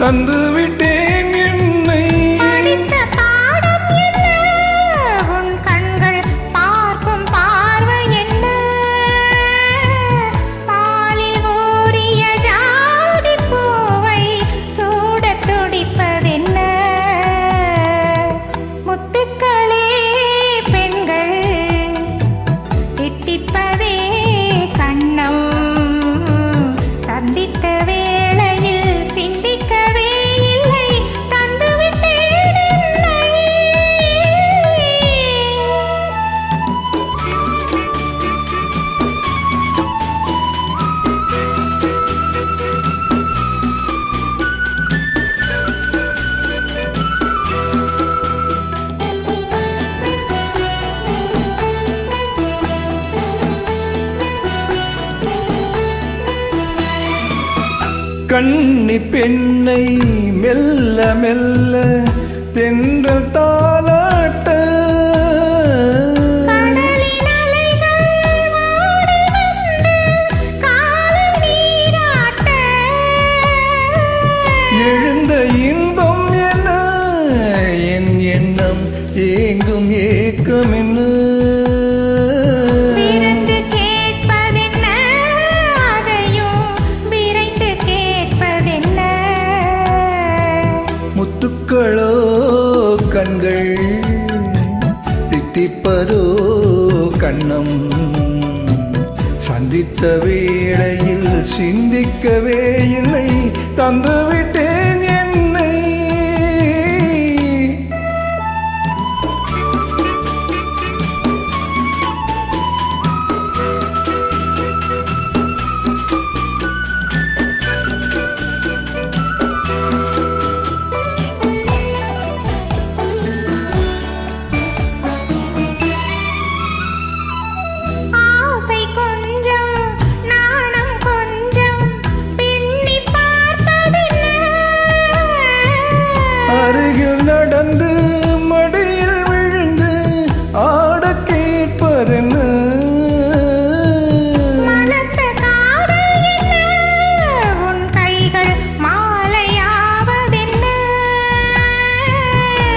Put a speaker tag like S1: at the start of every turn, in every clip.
S1: தந்துவிட்டேன் கண்ணி பெண்ணை மெல்ல மெல்ல தென்றல் தாளாட்ட. எழுந்த இன்பம் என என் எண்ணம் ஏங்கும் ஏக்கம் என்ன தித்திப்பதோ கண்ணம்? சந்தித்த வேளையில் சிந்திக்கவே இல்லை. தந்துவிட்டேன்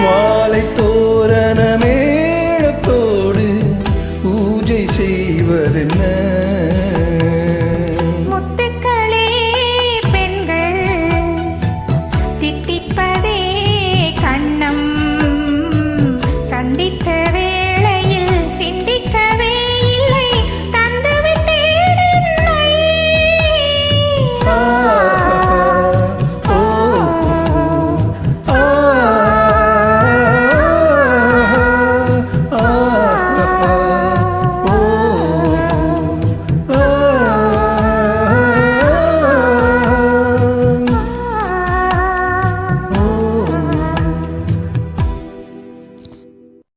S1: மாலை தோரணமே.